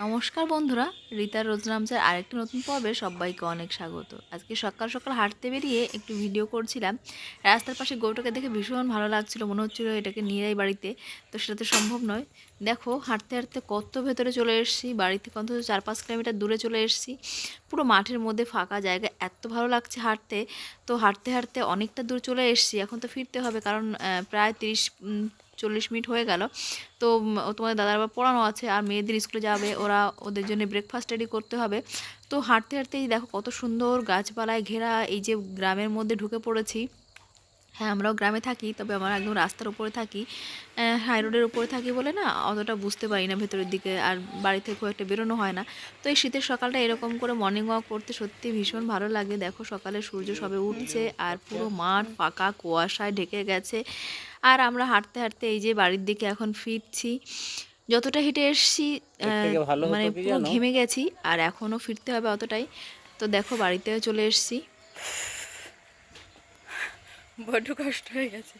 নমস্কার বন্ধুরা, রীতার রোজনামচার আরেকটি নতুন পর্বে সবাইকে অনেক স্বাগত। আজকে সকাল সকাল হাঁটতে বেরিয়ে একটু ভিডিও করছিলাম। রাস্তার পাশে গরুটাকে দেখে ভীষণ ভালো লাগছিল, মনে হচ্ছিল এটাকে নিয়ে বাড়িতে, তো সেটা তো সম্ভব নয়। দেখো, হাঁটতে হাঁটতে কত ভেতরে চলে এসেছি, বাড়ি থেকে অন্তত চার পাঁচ কিলোমিটার দূরে চলে এসেছি। পুরো মাঠের মধ্যে ফাঁকা জায়গা, এত ভালো লাগছে হাঁটতে। তো হাঁটতে হাঁটতে অনেকটা দূর চলে এসেছি, এখন তো ফিরতে হবে কারণ প্রায় তিরিশ চল্লিশ মিনিট হয়ে গেল। তো তোমাদের দাদার আবার পড়ানো আছে আর মেয়েদের স্কুলে যাবে, ওরা ওদের জন্য ব্রেকফাস্ট রেডি করতে হবে। তো হাঁটতে হাঁটতেই দেখো কত সুন্দর গাছপালায় ঘেরা, এই যে গ্রামের মধ্যে ঢুকে পড়েছি। হ্যাঁ আমরাও গ্রামে থাকি তবে আমরা একদম রাস্তার উপরে থাকি। হাই রোডের উপরে থাকি বলে না অতটা বুঝতে পারি না ভেতরের দিকে আর বাড়ি থেকে খুব একটা বেরোনো হয় না। তো এই শীতের সকালটা এরকম করে মর্নিং ওয়াক করতে সত্যি ভীষণ ভালো লাগে। দেখো সকালে সূর্য সবে উঠছে আর পুরো মাঠ ফাঁকা কুয়াশায় ঢেকে গেছে। আর আমরা হাঁটতে হাঁটতে এই যে বাড়ির দিকে এখন ফিরছি। যতটা হেঁটে এসছি মানে পুরো ঘেমে গেছি আর এখনও ফিরতে হবে অতটাই। তো দেখো বাড়িতেও চলে এসছি। বড্ড কষ্ট হয়ে গেছে।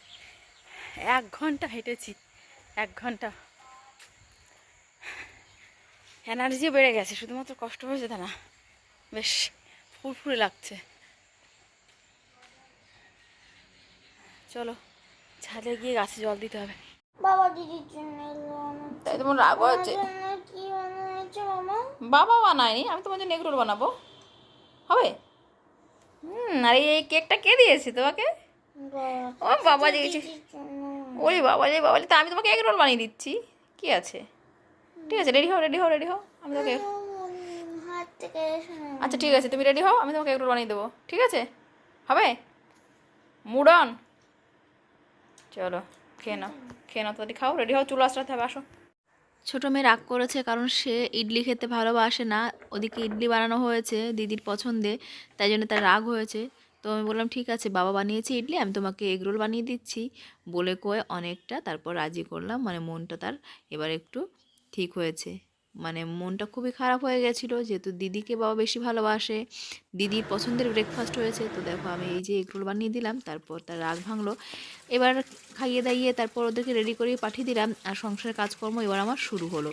এক ঘণ্টা হেঁটেছি এক ঘণ্টা। এনার্জিও বেড়ে গেছে শুধুমাত্র কষ্ট হয়েছে তা না। বেশ ফুরফুরে লাগছে। চলো ছাদে গিয়ে গাছে জল দিতে হবে। বাবা দিদির জন্য তাই তোমার রাগ হচ্ছে বাবা? বানায়নি আমি তোমার জন্য এগরোল বানাবো। হবে? হুম আর এই কেকটা কে দিয়েছে তোমাকে? ও বাবা দিয়েছে ওরে বাবা রে বাবা তা আমি তোমাকে এগ রোল বানিয়ে দিচ্ছি। কি আছে? ঠিক আছে রেডি হও রেডি হও রেডি হও। আমি তোমাকে। আচ্ছা ঠিক আছে তুমি রেডি হও আমি তোমাকে এগ রোল বানিয়ে দেবো। ঠিক আছে? হবে? মুড অন চলো খেয়ে নাও খেয়ে নাও তাড়াতাড়ি খাও রেডি হও চুলো আসতে হবে আসো। ছোটো মেয়ে রাগ করেছে কারণ সে ইডলি খেতে ভালোবাসে না। ওদিকে ইডলি বানানো হয়েছে দিদির পছন্দে তাই জন্য তার রাগ হয়েছে। তো আমি বললাম, ঠিক আছে, বাবা বানিয়েছে ইডলি, আমি তোমাকে এগরোল বানিয়ে দিচ্ছি। বলে কয়ে অনেকটা তারপর রাজি করলাম মানে মনটা তার এবার একটু ঠিক হয়েছে। মানে মনটা খুবই খারাপ হয়ে গেছিল, যেহেতু দিদিকে বাবা বেশি ভালোবাসে, দিদির পছন্দের ব্রেকফাস্ট হয়েছে, তো দেখো আমি এই যে এগরোল বানিয়ে দিলাম, তারপর তার রাগ ভাঙলো। এবার খাইয়ে দাইয়ে তারপর ওদেরকে রেডি করে পাঠিয়ে দিলাম, আর সংসারের কাজকর্ম এবার আমার শুরু হলো।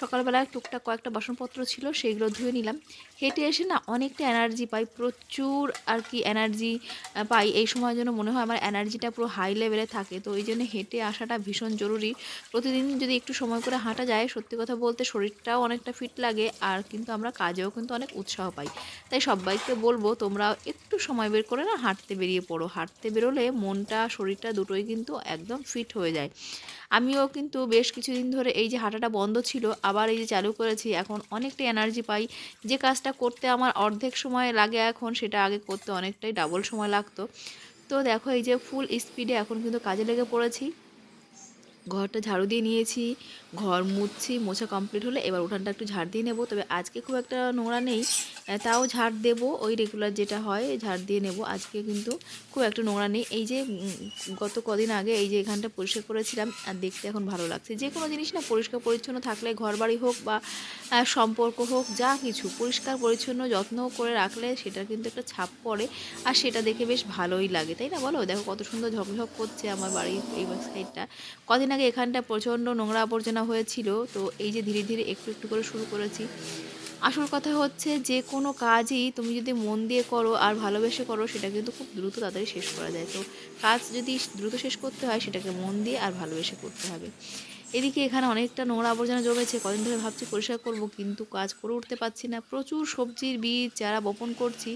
সকালবেলা টুকটাক কয়েকটা বাসনপত্র ছিল, সেইগুলো ধুয়ে নিলাম। হেঁটে এসে না অনেকটা এনার্জি পাই, প্রচুর আর কি এনার্জি পাই। এই সময়ের জন্য মনে হয় আমার এনার্জিটা পুরো হাই লেভেলে থাকে। তো এই জন্য হেঁটে আসাটা ভীষণ জরুরি। প্রতিদিন যদি একটু সময় করে হাঁটা যায়, সত্যি কথা বলতে শরীরটাও অনেকটা ফিট লাগে আর কিন্তু আমরা কাজেও কিন্তু অনেক উৎসাহ পাই। তাই সবাইকে বলব, তোমরা একটু সময় বের করে না হাঁটতে বেরিয়ে পড়ো। হাঁটতে বেরোলে মনটা, শরীরটা দুটোই কিন্তু একদম ফিট হয়ে যায়। আমিও কিন্তু বেশ কিছুদিন ধরে এই যে হাঁটাটা বন্ধ ছিল, আবার এই যে চালু করেছি, এখন অনেকটাই এনার্জি পাই। যে কাজটা করতে আমার অর্ধেক সময় লাগে এখন, সেটা আগে করতে অনেকটাই ডাবল সময় লাগতো। তো দেখো এই যে ফুল স্পিডে এখন কিন্তু কাজে লেগে পড়েছি। ঘরটা ঝাড়ু দিয়ে নিয়েছি, ঘর মুছছি, মোছা কমপ্লিট হলে এবার উঠানটা একটু ঝাড় দিয়ে নেব। তবে আজকে খুব একটা নোংরা নেই তাও ঝাড় দেব, ওই রেগুলার যেটা হয় ঝাড় দিয়ে নেব। আজকে কিন্তু খুব একটা নোংরা নেই। এই যে গত কদিন আগে এই যে এখানটা পরিষ্কার করেছিলাম, আর দেখতে এখন ভালো লাগছে। যে কোনো জিনিস না, পরিষ্কার পরিচ্ছন্ন থাকলে ঘর বাড়ি হোক বা সম্পর্ক হোক, যা কিছু, পরিষ্কার পরিচ্ছন্ন যত্ন করে রাখলে সেটা কিন্তু একটা ছাপ পড়ে, আর সেটা দেখে বেশ ভালোই লাগে। তাই না? বলো? দেখো কত সুন্দর ঝকঝক করছে আমার বাড়ির, এই সাইডটা কদিন আগে এখানটা প্রচণ্ড নোংরা আবর্জনা হয়েছিল, তো এই যে ধীরে ধীরে একটু একটু করে শুরু করেছি। আসল কথা হচ্ছে যে কোনো কাজই তুমি যদি মন দিয়ে করো আর ভালোবেসে করো, সেটা কিন্তু খুব দ্রুত তাড়াতাড়ি শেষ করা যায়। তো কাজ যদি দ্রুত শেষ করতে হয়, সেটাকে মন দিয়ে আর ভালোবেসে করতে হবে। এদিকে এখানে অনেকটা নোংরা আবর্জনা জমেছে। কদিন ধরে ভাবছি পরিষ্কার করব, কিন্তু কাজ করে উঠতে পারছি না। প্রচুর সবজির বীজ, চারা বপন করছি।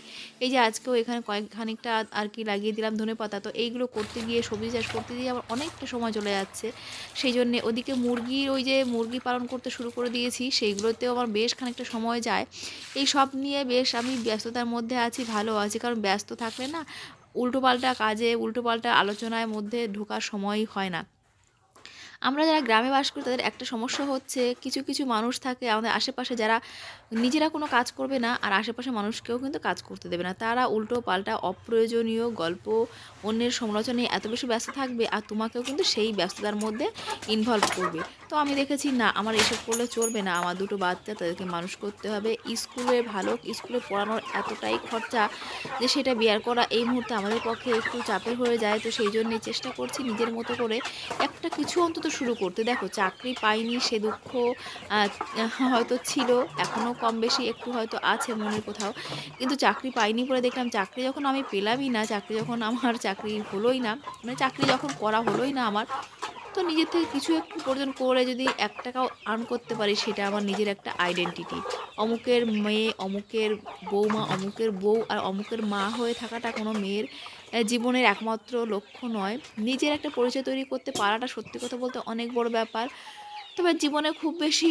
এই যে আজকেও এখানে কয়েক খানিকটা আর কি লাগিয়ে দিলাম ধনে পাতা। তো এইগুলো করতে গিয়ে, সবজি চাষ করতে গিয়ে আমার অনেকটা সময় চলে যাচ্ছে। সেই জন্যে ওদিকে মুরগির, ওই যে মুরগি পালন করতে শুরু করে দিয়েছি। সেইগুলোতেও আমার বেশ খানিকটা সময় যায়। এই সব নিয়ে বেশ আমি ব্যস্ততার মধ্যে আছি, ভালো আছি। কারণ ব্যস্ত থাকলে না, উল্টোপাল্টা কাজে, উল্টোপাল্টা আলোচনার মধ্যে ঢোকার সময়ই হয় না। আমরা যারা গ্রামে বাস করি, তাদের একটা সমস্যা হচ্ছে কিছু কিছু মানুষ থাকে আমাদের আশেপাশে যারা নিজেরা কোনো কাজ করবে না আর আশেপাশে মানুষকেও কিন্তু কাজ করতে দেবে না। তারা উল্টো পাল্টা অপ্রয়োজনীয় গল্প, অন্যের সমালোচনায় এত বেশি ব্যস্ত থাকবে আর তোমাকেও কিন্তু সেই ব্যস্ততার মধ্যে ইনভলভ করবে। তো আমি দেখেছি, না, আমার এসব করলে চলবে না। আমার দুটো বাচ্চা তাদেরকে মানুষ করতে হবে। স্কুলে ভালো, স্কুলে পড়ানোর এতটাই খরচা যে সেটা বিয়ার করা এই মুহূর্তে আমাদের পক্ষে একটু চাপের হয়ে যায়। তো সেই জন্যই চেষ্টা করছি নিজের মতো করে একটা কিছু অন্তত শুরু করতে। দেখো, চাকরি পাইনি, সে দুঃখ হয়তো ছিল এখনও কম বেশি একটু হয়তো আছে মনের কোথাও। কিন্তু চাকরি পাইনি বলে দেখলাম, চাকরি যখন আমি পেলামই না, চাকরি যখন আমার চাকরি হলোই না মানে চাকরি যখন করা হলোই না আমার তো নিজের থেকে কিছু একটু উপার্জন করে যদি এক টাকাও আর্ন করতে পারি, সেটা আমার নিজের একটা আইডেন্টিটি অমুকের মেয়ে, অমুকের বৌমা, অমুকের বউ আর অমুকের মা হয়ে থাকাটা কোনো মেয়ের জীবনের একমাত্র লক্ষ্য নয়। নিজের একটা পরিচয় তৈরি করতে পারাটা সত্যি কথা বলতে অনেক বড় ব্যাপার। তবে জীবনে খুব বেশি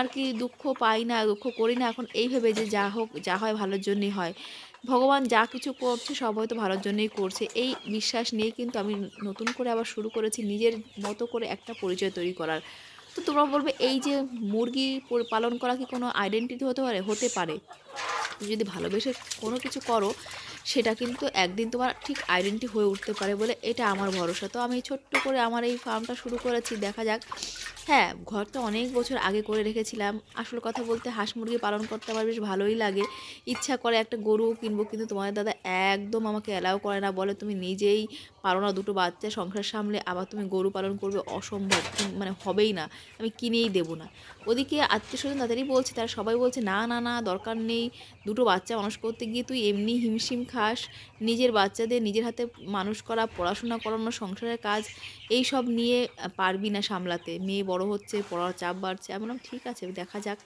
আর কি দুঃখ পাই না, দুঃখ করি না। এখন এই ভেবে যে যা হোক, যা হয় ভালোর জন্যই হয়। ভগবান যা কিছু করছে, সব হয়তো ভালোর জন্যই করছে। এই বিশ্বাস নিয়ে কিন্তু আমি নতুন করে আবার শুরু করেছি নিজের মতো করে একটা পরিচয় তৈরি করার। তো তোমরা বলবে, এই যে মুরগি পালন করা কি কোনো আইডেন্টিটি হতে পারে? হতে পারে। তুমি যদি ভালোবেসে কোনো কিছু করো সেটা কিন্তু একদিন তোমার ঠিক আইডেন্টি হয়ে উঠতে পারে বলে এটা আমার ভরসা। তো আমি ছোট্ট করে আমার এই ফার্মটা শুরু করেছি, দেখা যাক। হ্যাঁ ঘর তো অনেক বছর আগে করে রেখেছিলাম। আসল কথা বলতে হাঁস মুরগি পালন করতে আমার বেশ ভালোই লাগে। ইচ্ছা করে একটা গরু কিনবো, কিন্তু তোমাদের দাদা একদম আমাকে অ্যালাউ করে না। বলে, তুমি নিজেই পারো না দুটো বাচ্চা সংসার সামলে, আবার তুমি গরু পালন করবে, অসম্ভব। মানে হবেই না, আমি কিনেই দেবো না। ওদিকে আত্মীয় স্বজন তাদেরই বলছে, তারা সবাই বলছে, না না না, দরকার নেই। দুটো বাচ্চা মানুষ করতে গিয়ে তুই এমনি হিমশিম খাস, নিজের বাচ্চাদের নিজের হাতে মানুষ করা, পড়াশোনা করানো, সংসারের কাজ এই সব নিয়ে পারবি না সামলাতে। মেয়ে বড় হচ্ছে, পড়ার চাপ বাড়ছে। আমি বললাম, ঠিক আছে, দেখা যাক।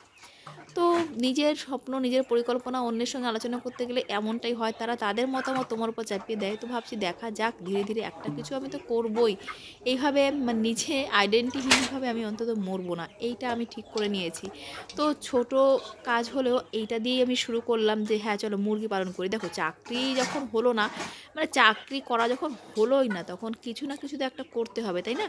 তো নিজের স্বপ্ন, নিজের পরিকল্পনা অন্যের সঙ্গে আলোচনা করতে গেলে এমনটাই হয়, তারা তাদের মতামত তোমার উপর চাপিয়ে দেয়। তো ভাবছি দেখা যাক, ধীরে ধীরে একটা কিছু আমি তো করবই। এইভাবে মানে নিজে আইডেন্টিটিভাবে আমি অন্তত মরবো না, এইটা আমি ঠিক করে নিয়েছি। তো ছোট কাজ হলেও এইটা দিয়েই আমি শুরু করলাম যে হ্যাঁ চলো মুরগি পালন করি। দেখো, চাকরি যখন হলো না মানে চাকরি করা যখন হলোই না, তখন কিছু না কিছু তো একটা করতে হবে, তাই না?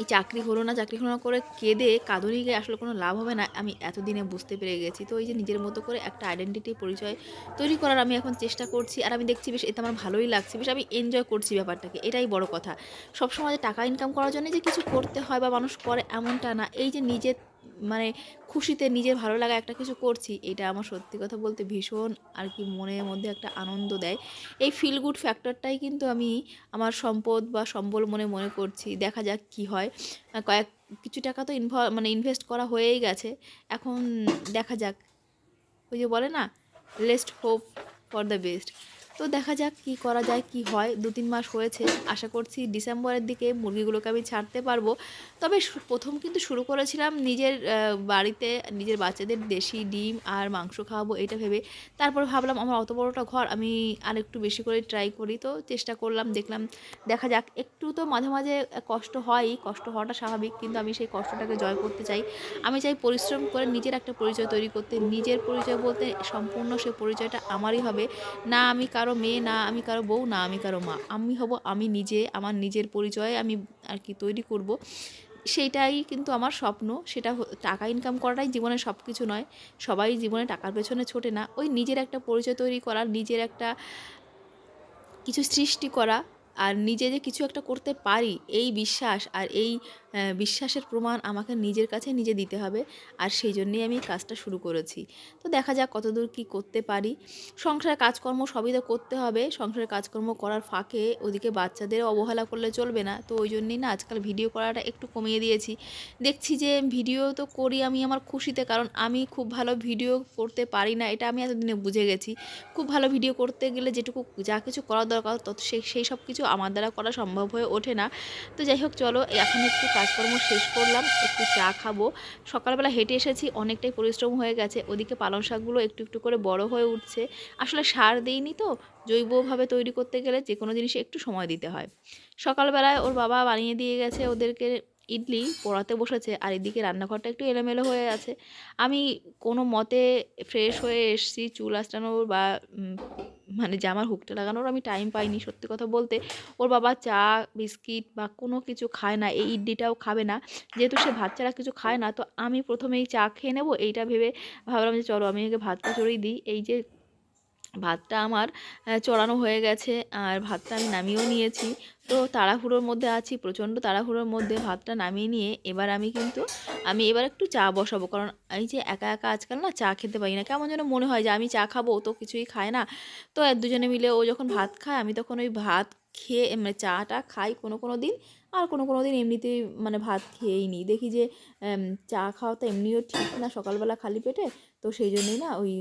এই চাকরি হলো না, চাকরি হলো না করে কেঁদে কাঁদুনি গিয়ে আসলে কোনো লাভ হবে না, আমি এতদিনে বুঝতে পেরে গেছি। তো এই যে নিজের মতো করে একটা আইডেন্টিটি পরিচয় তৈরি করার আমি এখন চেষ্টা করছি আর আমি দেখছি বেশ, এতে আমার ভালোই লাগছে, বেশ আমি এনজয় করছি ব্যাপারটাকে, এটাই বড় কথা। সবসময় যে টাকা ইনকাম করার জন্য যে কিছু করতে হয় বা মানুষ করে এমনটা না, এই যে নিজের মানে খুশিতে নিজের ভালো লাগা একটা কিছু করছি, এটা আমার সত্যি কথা বলতে ভীষণ আর কি মনের মধ্যে একটা আনন্দ দেয়। এই ফিল গুড ফ্যাক্টরটাই কিন্তু আমি আমার সম্পদ বা সম্বল মনে মনে করছি, দেখা যাক কি হয়। কয়েক, কিছু টাকা তো ইনভ মানে ইনভেস্ট করা হয়েই গেছে, এখন দেখা যাক। ওই যে বলে না লেস্ট হোপ ফর দ্য বেস্ট তো দেখা যাক কি করা যায়, কি হয়। দু তিন মাস হয়েছে, আশা করছি ডিসেম্বরের দিকে মুরগিগুলোকে আমি ছাড়তে পারব। তবে প্রথম কিন্তু শুরু করেছিলাম নিজের বাড়িতে নিজের বাচ্চাদের দেশি ডিম আর মাংস খাওয়াবো এটা ভেবে। তারপর ভাবলাম আমার অত বড়টা ঘর আমি আর একটু বেশি করে ট্রাই করি, তো চেষ্টা করলাম, দেখলাম দেখা যাক। একটু তো মাঝে মাঝে কষ্ট হয়ই, কষ্ট হওয়াটা স্বাভাবিক, কিন্তু আমি সেই কষ্টটাকে জয় করতে চাই। আমি চাই পরিশ্রম করে নিজের একটা পরিচয় তৈরি করতে, নিজের পরিচয় বলতে সম্পূর্ণ সে পরিচয়টা আমারই হবে। না আমি কারও মেয়ে না, আমি কারও বউ না, আমি কারও মা। আমি হব, আমি নিজে, আমার নিজের পরিচয় আমি আর কি তৈরি করব। সেইটাই কিন্তু আমার স্বপ্ন। সেটা টাকা ইনকাম করাটাই জীবনের সব কিছু নয়। সবাই জীবনে টাকার পেছনে ছোটে না। ওই নিজের একটা পরিচয় তৈরি করা, নিজের একটা কিছু সৃষ্টি করা, আর নিজে যে কিছু একটা করতে পারি, এই বিশ্বাস আর এই বিশ্বাসের প্রমাণ আমাকে নিজের কাছে নিজে দিতে হবে আর সেই জন্যেই আমি কাজটা শুরু করেছি। তো দেখা যাক কতদূর কী করতে পারি। সংসারের কাজকর্ম সবই তো করতে হবে। সংসারের কাজকর্ম করার ফাঁকে ওদিকে বাচ্চাদের অবহেলা করলে চলবে না। তো ওই জন্যই না আজকাল ভিডিও করাটা একটু কমিয়ে দিয়েছি। দেখছি যে ভিডিও তো করি আমি আমার খুশিতে কারণ আমি খুব ভালো ভিডিও করতে পারি না, এটা আমি এতদিনে বুঝে গেছি। খুব ভালো ভিডিও করতে গেলে যেটুকু যা কিছু করার দরকার, তত সেই সব কিছু আমার দ্বারা করা সম্ভব হয়ে ওঠে না। তো যাই হোক, চলো এখন একটু কাজকর্ম শেষ করলাম, একটু চা খাব। সকালবেলা হেঁটে এসেছি, অনেকটাই পরিশ্রম হয়ে গেছে। ওদিকে পালং শাকগুলো একটু একটু করে বড় হয়ে উঠছে। আসলে সার দেইনি তো, জৈবভাবে তৈরি করতে গেলে যে কোনো জিনিসে একটু সময় দিতে হয়। সকালবেলায় ওর বাবা বানিয়ে দিয়ে গেছে ওদেরকে ইডলি, পড়াতে বসেছে, আর এদিকে রান্নাঘরটা একটু এলোমেলো হয়ে আছে। আমি কোনো মতে ফ্রেশ হয়ে এসেছি, চুল আঁচড়ানোর বা মানে জামার হুকটা লাগানোর আমি টাইম পাইনি, সত্যি কথা বলতে। ওর বাবা চা, বিস্কিট বা কোনো কিছু খায় না, এই ইডলিটাও খাবে না। যেহেতু সে ভাত ছাড়া কিছু খায় না, তো আমি প্রথমেই চা খেয়ে নেব, এইটা ভেবে ভাবলাম যে চলো আমি আগে ভাতটা চড়েই দিই। এই যে ভাতটা আমার চড়ানো হয়ে গেছে আর ভাতটা আমি নামিয়েও নিয়েছি। তো তাড়াহুড়োর মধ্যে আছি, প্রচণ্ড তাড়াহুড়োর মধ্যে ভাতটা নামিয়ে নিয়ে এবার আমি কিন্তু, আমি এবার একটু চা বসাবো। কারণ এই যে একা একা আজকাল না চা খেতে পারি না। কেমন যেন মনে হয় যে আমি চা খাব তো কিছুই খায় না। তো এক দুজনে মিলে ও যখন ভাত খায়, আমি তখন ওই ভাত খেয়ে মানে চাটা খাই কোনো কোনো দিন। আর কোনো কোনো দিন এমনিতেই মানে ভাত খেয়েই নিই। দেখি যে চা খাওয়া তো এমনিও ঠিক না, সকালবেলা খালি পেটে। তো সেই জন্যই না ওই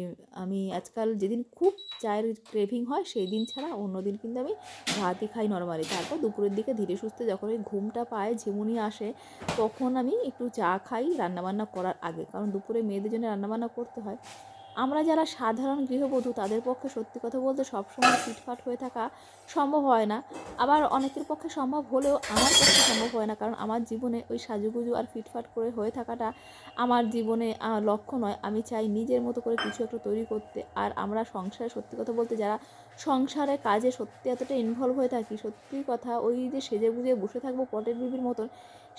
আমি আজকাল যেদিন খুব চায়ের ক্রেভিং হয় সেই দিন ছাড়া অন্য দিন কিন্তু আমি ভাতই খাই নর্মালি তারপর দুপুরের দিকে ধীরে সুস্থে যখন ওই ঘুমটা পায়, ঝিমুনি আসে, তখন আমি একটু চা খাই রান্নাবান্না করার আগে। কারণ দুপুরে মেয়েদের জন্য রান্নাবান্না করতে হয়। আমরা যারা সাধারণ গৃহবধূ, তাদের পক্ষে সত্যি কথা বলতে সবসময় ফিটফাট হয়ে থাকা সম্ভব হয় না। আবার অনেকের পক্ষে সম্ভব হলেও আমার পক্ষে সম্ভব হয় না, কারণ আমার জীবনে ওই সাজুগুজু আর ফিটফাট করে হয়ে থাকাটা আমার জীবনে লক্ষ্য নয়। আমি চাই নিজের মতো করে কিছু একটা তৈরি করতে। আর আমরা সংসারে সত্যি কথা বলতে যারা সংসারে কাজে সত্যি এতটা ইনভলভ হয়ে থাকি সত্যি কথা, ওই যে সেজে গুজে বসে থাকব পটের বিবির মতন,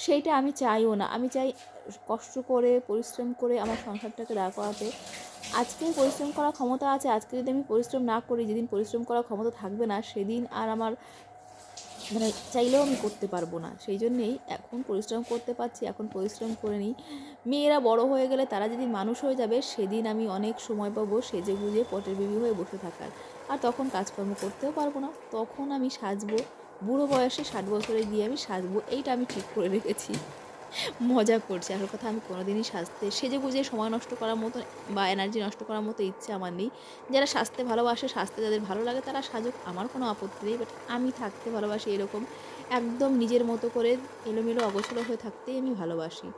সেইটা আমি চাইও না। আমি চাই কষ্ট করে, পরিশ্রম করে আমার সংসারটাকে দাঁড় করাতে। আজকে পরিশ্রম করার ক্ষমতা আছে, আজকে যদি আমি পরিশ্রম না করি, যেদিন পরিশ্রম করার ক্ষমতা থাকবে না, সেদিন আর আমার মানে চাইলেও আমি করতে পারব না। সেই জন্যেই এখন পরিশ্রম করতে পারছি, এখন পরিশ্রম করে নিই। মেয়েরা বড় হয়ে গেলে তারা যদি মানুষ হয়ে যাবে, সেদিন আমি অনেক সময় পাবো সেজে গুজে পটের বিবি হয়ে বসে থাকার। আর তখন কাজকর্ম করতেও পারব না। তখন আমি সাজবো, বুড়ো বয়সে ষাট বছরে গিয়ে আমি সাজবো, এইটা আমি ঠিক করে রেখেছি। মজা করছে। আসল কথা আমি কোনোদিনই সাজতে, সেজে গুজে সময় নষ্ট করার মতো বা এনার্জি নষ্ট করার মতো ইচ্ছে আমার নেই। যারা সাজতে ভালোবাসে, সাজতে যাদের ভালো লাগে তারা সাজুক, আমার কোনো আপত্তি নেই। বাট আমি থাকতে ভালোবাসি এরকম একদম নিজের মতো করে এলোমেলো অগোছলো হয়ে থাকতেই আমি ভালোবাসি।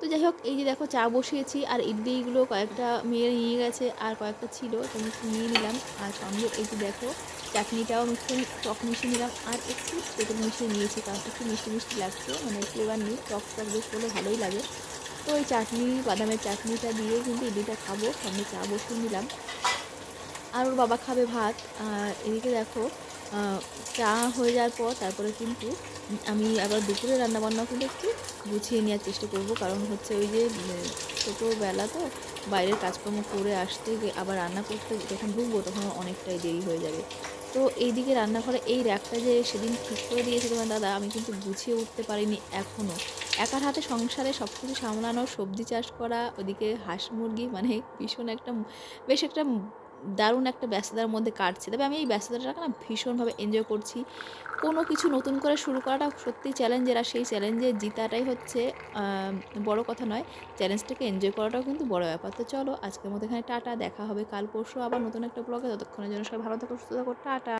তো যাই হোক, এই যে দেখো চা বসিয়েছি আর ইডলিগুলো কয়েকটা মেয়ে নিয়ে গেছে আর কয়েকটা ছিল, তো নিয়ে নিলাম। আর সঙ্গে এই যে দেখো চাটনিটাও আমি টক মিশিয়ে নিলাম আর একটু তেঁতুল মিশিয়ে নিয়েছি, কারণ একটু মিষ্টি মিষ্টি লাগছে মানে ফ্লেভার নেই, টক টক বেশ হলে ভালোই লাগে। তো ওই চাটনি, বাদামের চাটনিটা দিয়ে কিন্তু ইডলিটা খাব সঙ্গে চা বসিয়ে নিলাম। আর ওর বাবা খাবে ভাত এদিকে দেখো চা হয়ে যাওয়ার পর তারপরে কিন্তু আমি আবার দুপুরে রান্নাবান্না কিন্তু একটু গুছিয়ে নেওয়ার চেষ্টা করব, কারণ হচ্ছে ওই যে ছোটোবেলা তো বাইরের কাজকর্ম করে আসতে আবার রান্না করতে যখন ঢুকবো তখন অনেকটাই দেরি হয়ে যাবে। তো এইদিকে রান্নাঘরে এই র্যাকটা যে সেদিন ঠিক করে দিয়েছে তোমার দাদা, আমি কিন্তু গুছিয়ে উঠতে পারিনি এখনও একার হাতে সংসারে সব কিছু সামলানো, সবজি চাষ করা, ওদিকে হাঁস মুরগি মানে ভীষণ একটা, বেশ একটা দারুণ একটা ব্যস্ততার মধ্যে কাটছে। তবে আমি এই ব্যস্ততাটাকে না ভীষণভাবে এনজয় করছি। কোনো কিছু নতুন করে শুরু করাটা সত্যি চ্যালেঞ্জের আর সেই চ্যালেঞ্জে জিতাটাই হচ্ছে বড় কথা নয় চ্যালেঞ্জটাকে এনজয় করাটাও কিন্তু বড় ব্যাপার। তো চলো, আজকের মতো এখানে টাটা, দেখা হবে কাল পরশু আবার নতুন একটা ব্লগে ততক্ষণের জন্য সবাই ভালো থাকো, সুস্থ থাকো, টাটা।